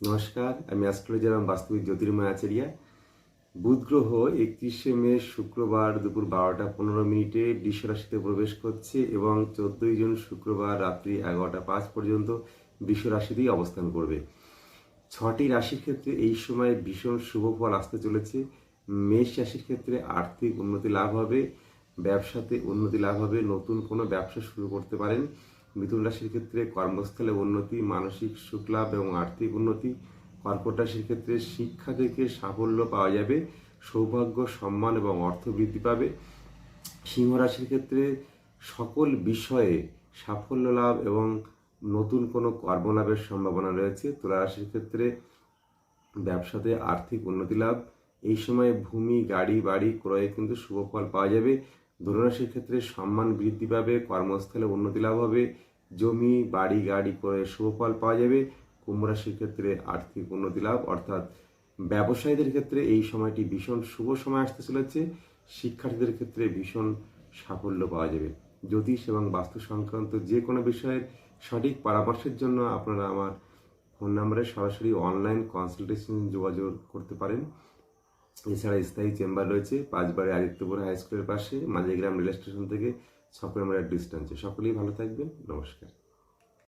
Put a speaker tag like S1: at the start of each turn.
S1: নমস্কার, আমি অ্যাস্ট্রোলজার এবং বাস্তবিক জ্যোতির্ময় আচারিয়া। বুধ গ্রহ একত্রিশে মে, শুক্রবার দুপুর বারোটা পনেরো মিনিটে বৃষ রাশিতে প্রবেশ করছে এবং চোদ্দই জুন শুক্রবার রাত্রি এগারোটা পাঁচ পর্যন্ত বৃষ রাশিতেই অবস্থান করবে। ছটি রাশির ক্ষেত্রে এই সময় ভীষণ শুভ ফল আসতে চলেছে। মেষ রাশির ক্ষেত্রে আর্থিক উন্নতি লাভ হবে, ব্যবসাতে উন্নতি লাভ হবে, নতুন কোনো ব্যবসা শুরু করতে পারেন। মিথুন রাশির ক্ষেত্রে কর্মস্থলে উন্নতি, মানসিক সুখ লাভ এবং আর্থিক উন্নতি। কর্কট রাশির ক্ষেত্রে শিক্ষা থেকে সাফল্য পাওয়া যাবে, সৌভাগ্য, সম্মান এবং অর্থ বৃদ্ধি পাবে। সিংহ রাশির ক্ষেত্রে সকল বিষয়ে সাফল্য লাভ এবং নতুন কোনো কর্মলাভের সম্ভাবনা রয়েছে। তুলা রাশির ক্ষেত্রে ব্যবসাতে আর্থিক উন্নতি লাভ। এই সময় ভূমি, গাড়ি, বাড়ি ক্রয়ে কিন্তু শুভ ফল পাওয়া যাবে। ধনুরাশির ক্ষেত্রে সম্মান বৃদ্ধি পাবে, কর্মস্থলে উন্নতি লাভ হবে, জমি, বাড়ি, গাড়ি ক্রয়ে শুভ ফল পাওয়া যাবে কুম্ভ রাশির ক্ষেত্রে আর্থিক উন্নতি লাভ, অর্থাৎ ব্যবসায়ীদের ক্ষেত্রে এই সময়টি ভীষণ শুভ সময় আসতে চলেছে, শিক্ষার্থীদের ক্ষেত্রে ভীষণ সাফল্য পাওয়া যাবে। জ্যোতিষ এবং বাস্তু সংক্রান্ত যে কোনো বিষয়ের সঠিক পরামর্শের জন্য আপনারা আমার ফোন নম্বরে সরাসরি অনলাইন কনসালটেশন যোগাযোগ করতে পারেন। এছাড়া স্থায়ী চেম্বার রয়েছে পাঁচবারে আদিত্যপুর হাই স্কুলের পাশে মাঝেগ্রাম রেল স্টেশন থেকে ছ কিলোমিটার ডিস্টেন্সে সকলেই ভালো থাকবেন, নমস্কার।